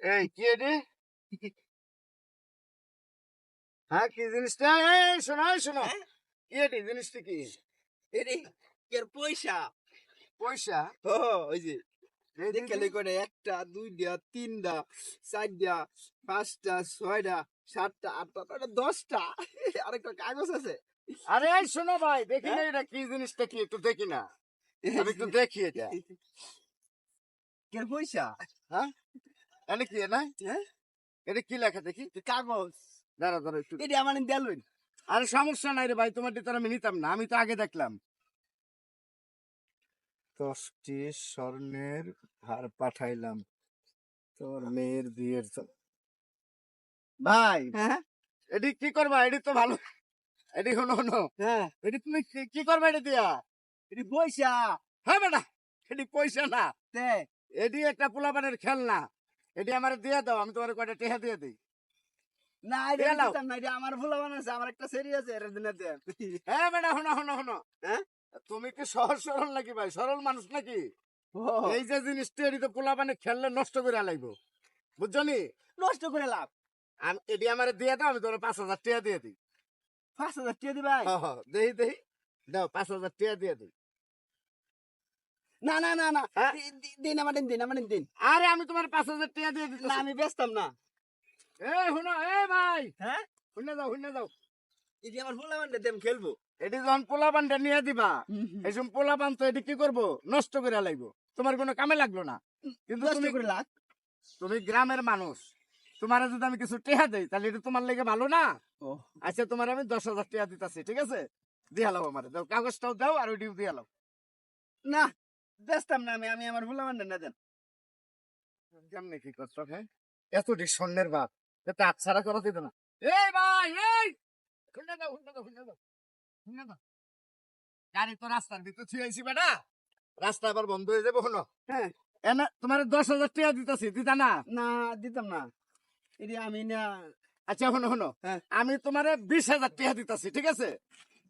এই কি এটি হ্যাঁ কি জিনিসটা এই শোনো শোনো হ্যাঁ? কি এটি জিনিসটা কি এরে এর পয়সা পয়সা ও ওই যে দিদি- করে একটা দুইটা তিনটা চারটা পাঁচটা ছয়টা সাতটা আটটা নয়টা দশটা আরেকটা কাগজ আছে আরে শোনো ভাই দেখি না হ্যাঁ? এটা কি জিনিসটা কি একটু দেখি না আমি একটু দেখি এটা এর পয়সা এনে কি না হ্যাঁ? এটা কি লেখা দেখি? কাগজ। দাঁড়া দাঁড়া একটু। এটা আমার আরে সমস্যা নাই রে ভাই তোমার তো আমি নিতাম না আমি তো আগে দেখলাম। দশটি স্বর্ণের হার পাঠাইলাম তোর মেয়ের বিয়ের ভাই হ্যাঁ? এটি কি করবা? এটি তো ভালো। এটি হনো হনো হ্যাঁ। এটি তুমি কি- করবা এটি দিয়া? এটা পয়সা। হ্যাঁ বেটা এটি পয়সা না। এটি একটা পোলাপানের খেলনা। এটি আমার দিয়ে দাও আমি তোমার কয়টা টেহা দিয়ে দিই। না এটা দিয়ে দিতাম না এটা আমার ভুলা আমার একটা সেরি আছে এর দিনে দে হ্যাঁ হনো হনো হনো হ্যাঁ? তুমি কি সহজ সরল নাকি ভাই? সরল মানুষ নাকি? এই যে জিনিসটা এটি তো পোলাপানে খেললে নষ্ট করে লাগবো বুঝছ নি? নষ্ট করে লাভ। আমি এটি আমার দিয়ে দাও আমি তোমার পাঁচ হাজার টাকা দিয়ে দিই। পাঁচ হাজার টাকা দিবাই? দেহি দেহি দাও পাঁচ হাজার টাকা দিয়ে দিই। না না না না। হ্যাঁ? দিন আমার দিন দিন আমার দিন আরে আমি তোমার পাঁচ হাজার টাকা দিয়ে না আমি বেচতাম না। এই শুনো এই ভাই। হ্যাঁ? শুনে যাও শুনে যাও। এই আমার ভুলা বানতে দেম খেলব। এটি যখন পোলাপানটা নিয়ে দিবা এই সময় পোলাপান তো এটি কি করব? নষ্ট করে লাগবো তোমার কোনো কামে লাগল না। কিন্তু তুমি করে লাখ তুমি গ্রামের মানুষ। তোমার যদি আমি কিছু টেহা দেই তাহলে এটা তোমার লেগে ভালো না? আচ্ছা তোমার আমি দশ হাজার টাকা দিতেছি ঠিক আছে? দিয়ে হালাও আমার। দাও কাগজটাও দাও আর ওইটিও দিয়ে হালাও না বেচতাম না আমি আমি আমার ভুলা বানতে না দেন। কেমনে কি করছ হ্যাঁ এতটি স্বর্ণের এটা আচ্ছারা করা না। এই ভাই এই! খুলে দাও খুলে দাও দাও গাড়ি তো রাস্তার ভিতর ছুঁয়েছি বেটা। রাস্তা আবার বন্ধ হয়ে যাবে হলো হ্যাঁ। এনে তোমার দশ হাজার টাকা দিতেছি দিতা না? না দিতাম না। এটি আমি না। আচ্ছা হনো হনো হ্যাঁ। আমি তোমার বিশ হাজার টাকা দিতেছি ঠিক আছে?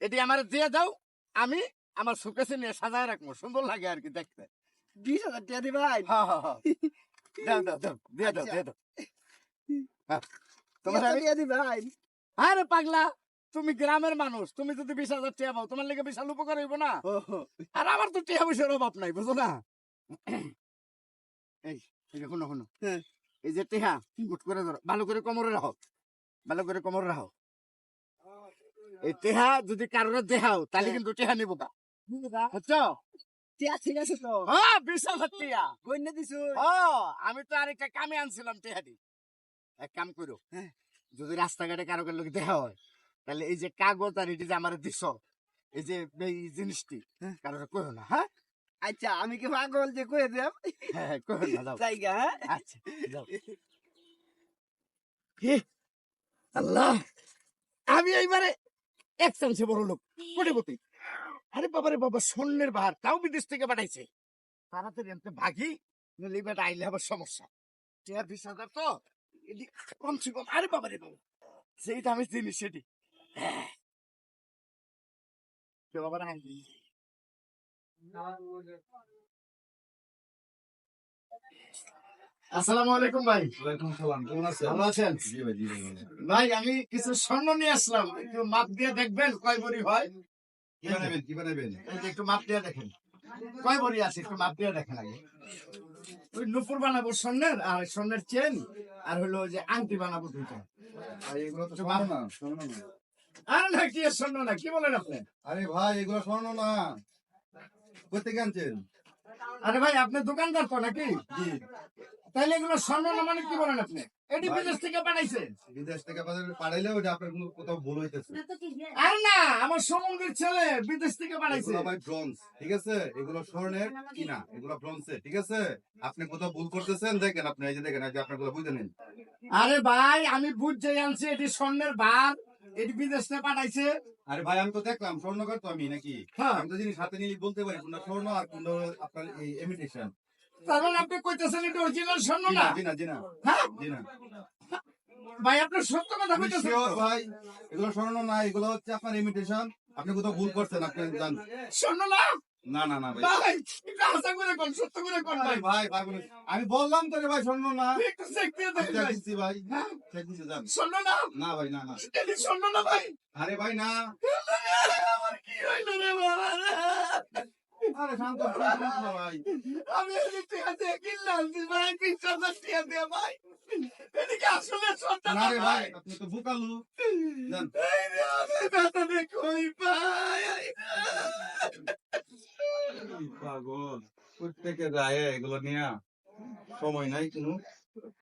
এটি আমার দিয়ে দাও আমি আমার সুকেছে নিয়ে সাজায় রাখব সুন্দর লাগে আর কি দেখতে। বিশ হাজার টাকা দিবাই হ্যাঁ হ্যাঁ হ্যাঁ। দাও দাও দাও দিয়ে দাও আচ্ছা। দিয়ে দাও। হ্যাঁ। তোমার আরে পাগলা তুমি গ্রামের মানুষ তুমি যদি বিশ হাজার টাকা পাও তোমার লেগে বিশাল উপকার হইব না? আর আমার তো টাকা পয়সার অভাব নাই বুঝো না? এই শোনো শোনো। হ্যাঁ। এই যে টেহা গুট করে ধরো ভালো করে কোমরে রাখো ভালো করে কোমরে রাখো। এই টেহা যদি কারোর দেহাও তাহলে হ্যাঁ। কিন্তু টেহা নিবো না আমি তো আরেকটা কামে আনছিলাম টেহাদি এক কাম করো। যদি রাস্তাঘাটে কারও কারও লোক দেখা হয় তাহলে এই যে কাগজ আর এটি যে আমার দিছ এই যে এই জিনিসটি। কারোর করো না হ্যাঁ আচ্ছা আমি কি পাগল যে কয়ে দেব হ্যাঁ হ্যাঁ, করো না যাও জায়গা হ্যাঁ আচ্ছা যাও হে, আল্লাহ আমি এইবারে এক চান্সে বড় লোক কোটিপতি আরে বাবারে বাবা স্বর্ণের বাহার তাও বিদেশ থেকে পাঠাইছে। তাড়াতাড়ি আনতে ভাগি নইলে এবার আইলে আবার সমস্যা। চেয়ার বিশ হাজার তো এটি কমসে কম আরে বাবারে বাবা সেই দামি জিনিস সেটি। হ্যাঁ। কেউ আবার আইলি আসসালামু আলাইকুম ভাই। ওয়ালাইকুম সালাম কেমন আছেন? ভালো আছেন? জি ভাই জি ভাই ভাই আমি কিছু স্বর্ণ নিয়ে আসলাম একটু মাপ দিয়ে দেখবেন কয় বড়ি হয়। কি বানাবেন কি বানাবেন এই যে একটু মাপ দিয়ে দেখেন। কয় আছে? একটু মাপ দিয়ে দেখেন আগে। ওই নুপুর বানাবো স্বর্ণের আর স্বর্ণের চেন আর হলো যে আংটি বানাবো দুইটা। আর এগুলো তো স্বর্ণ না স্বর্ণ না। আর না কি স্বর্ণ না? কি বলেন আপনি? আরে ভাই এগুলো স্বর্ণ না। কোথেকে আনছেন? আরে ভাই আপনি দোকানদার তো নাকি? তাইলে এগুলো স্বর্ণ মানে কি বলেন আপনি? এটি বিদেশ থেকে পাঠাইছে বিদেশ থেকে বাজারে পাঠাইলে ওটা আপনার কোনো কোথাও ভুল হইতেছে। আর না আমার সমুদ্রের ছেলে বিদেশ থেকে পাঠাইছে ভাই ব্রোঞ্জ ঠিক আছে? এগুলো স্বর্ণের কিনা এগুলো ব্রোঞ্জে ঠিক আছে? আপনি কোথাও ভুল করতেছেন দেখেন আপনি এই যে দেখেন এই যে আপনার কোথাও বুঝে নিন। আরে ভাই আমি বুঝতে আনছি এটি স্বর্ণের বার। এটি বিদেশ থেকে পাঠাইছে। আরে ভাই আমি তো দেখলাম স্বর্ণকার তো আমি নাকি। হ্যাঁ। আমি তো জিনিস হাতে নিয়ে বলতে পারি কোনটা স্বর্ণ আর কোনটা আপনার এই এমিটেশন মানে আপনি কইতেছেন এটা অরিজিনাল স্বর্ণ না জি না? জি না হ্যাঁ? জি না ভাই আপনার সত্য কথা কইতেছেন। ভাই এগুলো স্বর্ণ না এগুলো হচ্ছে আপনার ইমিটেশন আপনি কোথাও ভুল করছেন আপনি জান। স্বর্ণ না? না না না ভাই। একটু আশা করে কোন সত্য করে কোন ভাই। ভাই ভাই আমি বললাম তো রে ভাই স্বর্ণ না। একটু চেক দিয়ে দেন ভাই। দিচ্ছি ভাই। হ্যাঁ? চেক যান শোনো না। না ভাই না না। এটা শোনো না ভাই। আরে ভাই না। আমার কি হইল রে বাবা? আরে শান্ত ভাই। আমি যে ভাই দিয়ে ভাই। এদিকে আসলে না রে ভাই। আপনি তো বুকালু। এই রে আমি বেতনে কই পাগল। প্রত্যেকে যায় এগুলো নিয়ে সময় নাই কোনো।